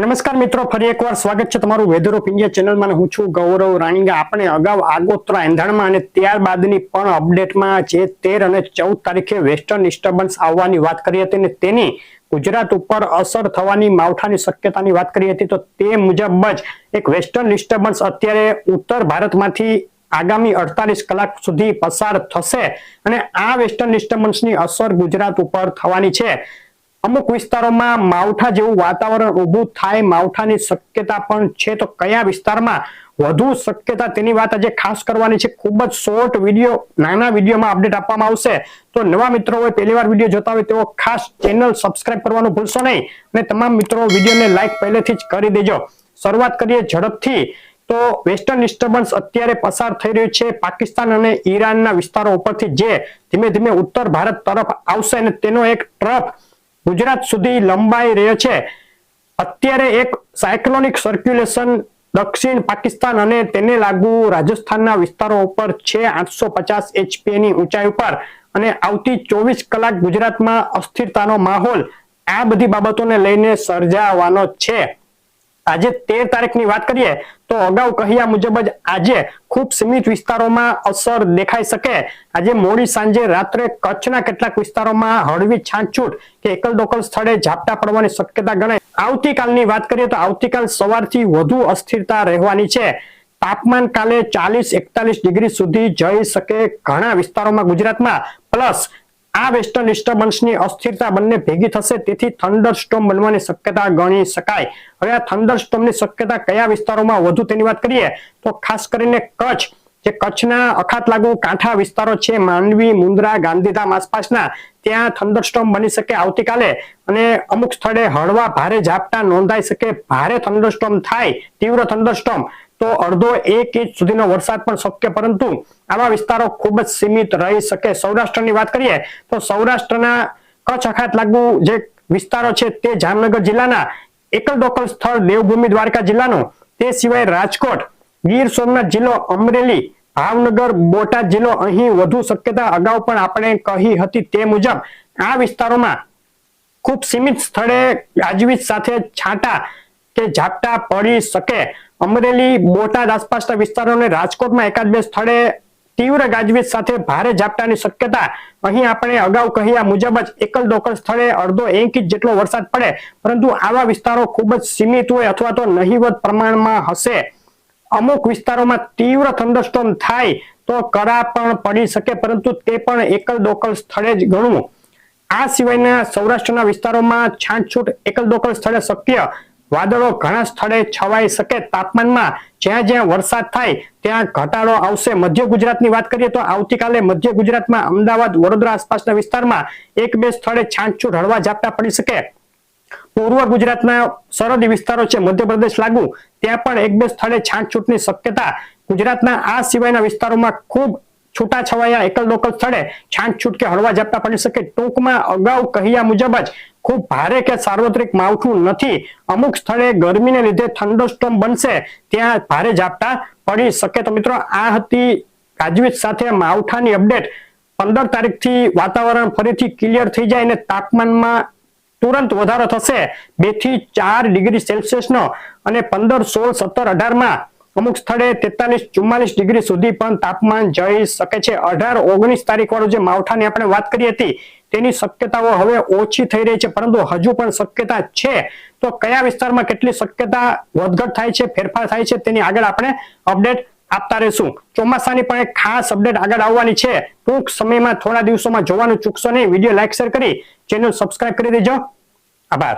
નમસ્કાર મિત્રો, ફરી એકવાર સ્વાગત છે તમારું વેધર ઓફ ઇન્ડિયા ચેનલમાં હું છું ગૌરવ રાણીગા. આપણે અગાઉ આગોતરા એંધાણમાં અને ત્યારબાદની પણ અપડેટમાં જે તેર અને ચૌદ તારીખે વેસ્ટર્ન ડિસ્ટર્બન્સ આવવાની વાત કરી હતી અને તેની ગુજરાત ઉપર અસર થવાની માવઠાની શક્યતાની વાત કરી હતી, તો તે મુજબ જ એક વેસ્ટર્ન ડિસ્ટર્બન્સ અત્યારે ઉત્તર ભારતમાંથી આગામી અડતાલીસ કલાક સુધી પસાર થશે અને આ વેસ્ટર્ન ડિસ્ટર્બન્સની અસર ગુજરાત ઉપર થવાની છે. અમુક વિસ્તારોમાં માવઠા જેવું વાતાવરણ ઊભું થાય, માવઠાની શક્યતા પણ છે. તો કયા વિસ્તારમાં વધુ શક્યતા? તેની વાત આજે ખાસ કરવાની છે. ખૂબ જ શોર્ટ વીડિયો નાના વિડીયોમાં અપડેટ આપવામાં આવશે. તો નવા મિત્રો પહેલી વાર વીડિયો જોતા હોય તેઓ ખાસ ચેનલ સબસ્ક્રાઇબ કરવાનું ભૂલશો નહીં અને તમામ મિત્રો વિડીયોને લાઈક પહેલેથી જ કરી દેજો. શરૂઆત કરીએ ઝડપથી. તો વેસ્ટર્ન ડિસ્ટર્બન્સ અત્યારે પસાર થઈ રહ્યું છે. પાકિસ્તાન અને ઈરાનના વિસ્તારો ઉપરથી જે ધીમે ધીમે ઉત્તર ભારત તરફ આવશે અને તેનો એક ટ્રફ ગુજરાત સુધી લંબાઈ રહે છે. અત્યારે એક સાયક્લોનિક સર્ક્યુલેશન દક્ષિણ પાકિસ્તાન અને તેને લાગુ રાજસ્થાનના વિસ્તારો ઉપર છે આઠસો પચાસ એચપી ની ઊંચાઈ ઉપર અને આવતી ચોવીસ કલાક ગુજરાતમાં અસ્થિરતાનો માહોલ આ બધી બાબતોને લઈને સર્જાવાનો છે. આજે તેર તારીખની વાત કરીએ તો અગાઉ કહ્યા મુજબ જ આજે ખૂબ સીમિત વિસ્તારોમાં અસર દેખાઈ શકે. આજે મોડી સાંજે રાત્રે કચ્છના કેટલાક વિસ્તારોમાં હળવી છાંટછૂટ કે એકલ દોકલ સ્થળે ઝાપટા પડવાની શક્યતા ગણાય. આવતીકાલની વાત કરીએ તો આવતીકાલ સવારથી વધુ અસ્થિરતા રહેવાની છે. તાપમાન કાલે ચાલીસ એકતાલીસ ડિગ્રી સુધી જઈ શકે ઘણા વિસ્તારોમાં ગુજરાતમાં. પ્લસ આ વેસ્ટર્ન ડિસ્ટર્બન્સની અસ્થિરતા બંને ભેગી થશે, તેથી થંડર સ્ટોમ બનવાની શક્યતા ગણી શકાય. હવે આ થંડર સ્ટોમની શક્યતા કયા વિસ્તારોમાં વધુ તેની વાત કરીએ, તો ખાસ કરીને કચ્છ. જે કચ્છના અખાત લાગુ કાંઠા વિસ્તારો છે, માંડવી, મુન્દ્રા, ગાંધીધામ આસપાસના, ત્યાં થંડરસ્ટોમ બની શકે આવતીકાલે અને અમુક સ્થળે હળવા ભારે ઝાપટા નોંધાઈ શકે, ભારે થંડરસ્ટોમ થાય, તીવ્ર થંડરસ્ટોમ તો અડધો એક ઇંચ સુધીનો વરસાદ પણ શક્ય, પરંતુ આવા વિસ્તારો ખૂબ જ સીમિત રહી શકે. સૌરાષ્ટ્રની વાત કરીએ, તો સૌરાષ્ટ્રના કચ્છ અખાત લાગુ જે વિસ્તારો છે તે જામનગર જિલ્લાના એકલ દોકલ સ્થળ દેવભૂમિ દ્વારકા જિલ્લાનો. તે સિવાય રાજકોટ ગીર સોમનાથ જિલ્લો અમરેલી, ભાવનગર, બોટાદ જિલ્લો અહીં વધુ શક્યતા અગાઉ પણ આપણે કહી હતી તે મુજબ આ વિસ્તારોમાં ખૂબ સીમિત સ્થળે ગાજવીજ સાથે છાંટા કે ઝાપટા પડી શકે. અમરેલી, બોટાદ આસપાસના વિસ્તારોને રાજકોટમાં એકાદ બે સ્થળે તીવ્ર ગાજવીજ સાથે ભારે ઝાપટાની શક્યતા અહીં આપણે અગાઉ કહ્યા મુજબ જ એકલ દોકલ સ્થળે અડધો એક ઇંચ જેટલો વરસાદ પડે, પરંતુ આવા વિસ્તારો ખૂબ જ સીમિત હોય અથવા તો નહીવત પ્રમાણમાં હશે. અમુક વિસ્તારોમાં તીવ્ર થંડરસ્ટોમ થાય તો કરા પણ પડી શકે, પરંતુ તે પણ એકલ દોકલ સ્થળે જ ગણવું. આ સિવાયના સૌરાષ્ટ્રના વિસ્તારોમાં છાંટછૂટ એકલ દોકલ સ્થળે શક્ય. વાદળો ઘણા સ્થળે છવાઈ શકે. તાપમાનમાં જ્યાં જ્યાં વરસાદ થાય, ત્યાં ઘટાડો આવશે. મધ્ય ગુજરાતની વાત કરીએ તો આવતીકાલે મધ્ય ગુજરાતમાં અમદાવાદ, વડોદરા આસપાસના વિસ્તારમાં એક બે સ્થળે છાંટછૂટ હળવા ઝાપટા પડી શકે. પૂર્વ ગુજરાતના સરહદી વિસ્તારો છે, મધ્યપ્રદેશ લાગુ, ત્યાં પણ એક બે સ્થળે છાંટછૂટની શક્યતા. ગુજરાતના આ સિવાયના વિસ્તારોમાં ખૂબ છૂટાછવાયા એકલ દોકલ સ્થળે છાંટછૂટ કે હળવા ઝાપટા પડી શકે. ટૂંકમાં અગાઉ કહ્યા મુજબ જ ખૂબ ભારે કે સાર્વત્રિક માવઠું નથી. અમુક સ્થળે ગરમીને લીધે થંડરસ્ટોમ બનશે, ત્યાં ભારે ઝાપટા પડી શકે. તો મિત્રો, આ હતી ગાજવીજ સાથે માવઠાની અપડેટ. પંદર તારીખથી વાતાવરણ ફરીથી ક્લિયર થઈ જાય અને તાપમાનમાં તુરંત વધારો થશે. બેથી ચાર ડિગ્રી સેલ્સિયસનો અને પંદર, સોળ, સત્તર, અઢારમાં અમુક સ્થળે તેતાલીસ, ચુમ્માલીસ ડિગ્રી સુધી પણ તાપમાન જઈ શકે છે. અઢાર, ઓગણીસ તારીખ વાળું જે માવઠાની આપણે વાત કરી હતી, તેની શક્યતાઓ હવે ઓછી થઈ રહી છે, પરંતુ હજુ પણ શક્યતા છે. તો કયા વિસ્તારમાં કેટલી શક્યતા વધઘટ થાય છે, ફેરફાર થાય છે, તેની આગળ આપણે અપડેટ આપતા રહીશું. ચોમાસાની પણ એક ખાસ અપડેટ આગળ આવવાની છે. ટૂંક સમયમાં થોડા દિવસોમાં જોવાનું ચૂકશો નહીં. વીડિયો લાઈક, શેર કરી ચેનલ સબસ્ક્રાઇબ કરી દેજો. આભાર